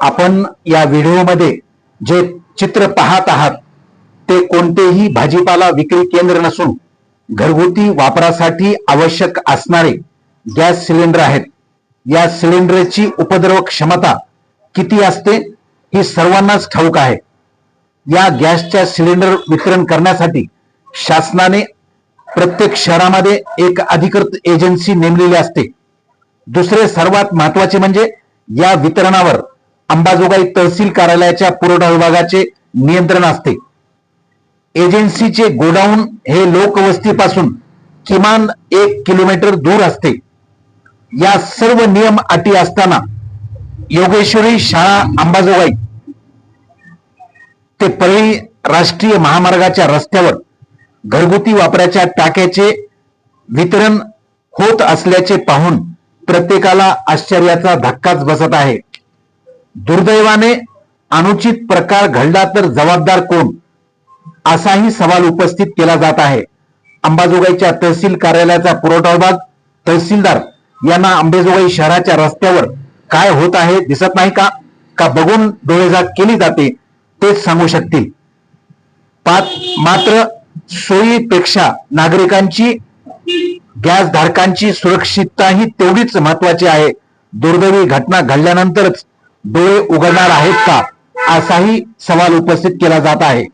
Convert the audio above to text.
आपण या व्हिडिओमध्ये जे चित्र पाहत आहात ते कोणतेही भाजीपाला विक्री केंद्र नसून घरगुती वापरासाठी आवश्यक असणारे गॅस सिलेंडर आहेत. या सिलेंडरची उपद्रव क्षमता किती असते ही सर्वांनाच ठाऊक आहे. या गॅसच्या सिलेंडर वितरण करण्यासाठी शासनाने प्रत्येक शहरामध्ये एक अधिकृत एजन्सी नेमलेली असते. दुसरे सर्वात महत्त्वाचे म्हणजे या वितरणावर अंबाजोगाई तहसील कार्यालयाच्या पुरवठा विभागाचे नियंत्रण असते. एजन्सीचे गोडाऊन हे लोकवस्तीपासून किमान एक किलोमीटर दूर असते. या सर्व नियम अटी असताना योगेश्वरी शाळा अंबाजोगाई ते परळी राष्ट्रीय महामार्गाच्या रस्त्यावर घरगुती वापराच्या टाक्याचे वितरण होत असल्याचे पाहून प्रत्येकाला आश्चर्याचा धक्काच बसत आहे. दुर्दैवाने अनुचित प्रकार घडला तर जबाबदार कोण? असाही सवाल उपस्थित केला जात आहे. अंबाजोगाईच्या तहसील कार्यालयाचा पुरवठा विभाग तहसीलदार यांना अंबेजोगाई शहराच्या रस्त्यावर काय होत आहे दिसत नाही का? का बघून डोळेजाग केली जाते तेच सांगू शकतील. मात्र सोयीपेक्षा नागरिकांची गॅस धारकांची सुरक्षितता ही तेवढीच महत्वाची आहे. दुर्दैवी घटना घडल्यानंतरच डोळे उघडणार आहेत का? असाही सवाल उपस्थित केला जात आहे.